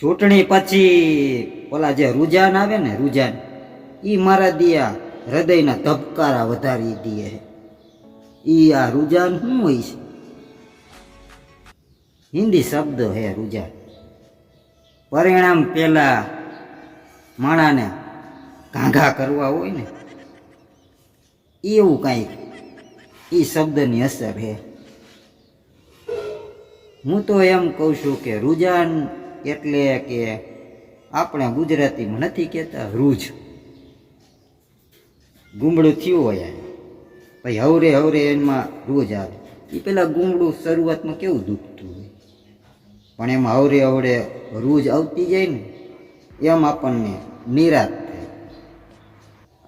ચૂંટણી પછી ઓલા જે રૂજાન આવે ને રૂજાન એ મારા દિયા હૃદયના ધબકારા વધારી દે એ આ રૂજાન શું હોય છે? હિન્દી શબ્દ હે રૂજાન. પરિણામ પેલા માણાને ઘાંઘા કરવા હોય ને, એવું કાંઈક એ શબ્દની અસર હે. હું તો એમ કહું છું કે રૂજાન એટલે કે આપણે ગુજરાતીમાં નથી કહેતા રૂજ. ગુમડું થયું હોય પછી હવરે હવરે એમાં રોજ આવે. એ પેલા ગુમડું શરૂઆતમાં કેવું દુખતું હોય. પણ એમાં હવરે હવરે રોજ આવતી જાય ને, એમ આપણને નિરાશ થાય.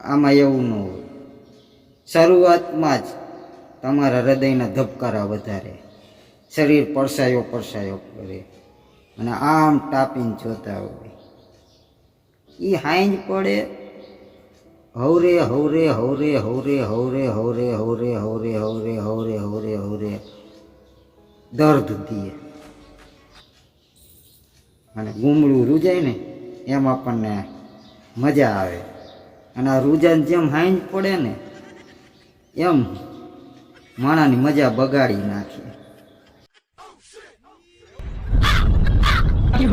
આમાં એવું ન હોય. શરૂઆતમાં જ તમારા હૃદયના ધબકારા વધારે. શરીર પડસાયો પડસાયો કરે. અને આમ ટાપીને જોતા હોય એ હાંજ પડે હવરે હવરે હવરે હવરે હવરે હવરે હવરે હવરે હવરે હવરે હવરે હવરે દર્દ દીએ અને ગુમડું રૂજાય ને એમ આપણને મજા આવે અને આ રૂજાને જેમ હાંજ પડે ને એમ માણાની મજા બગાડી কি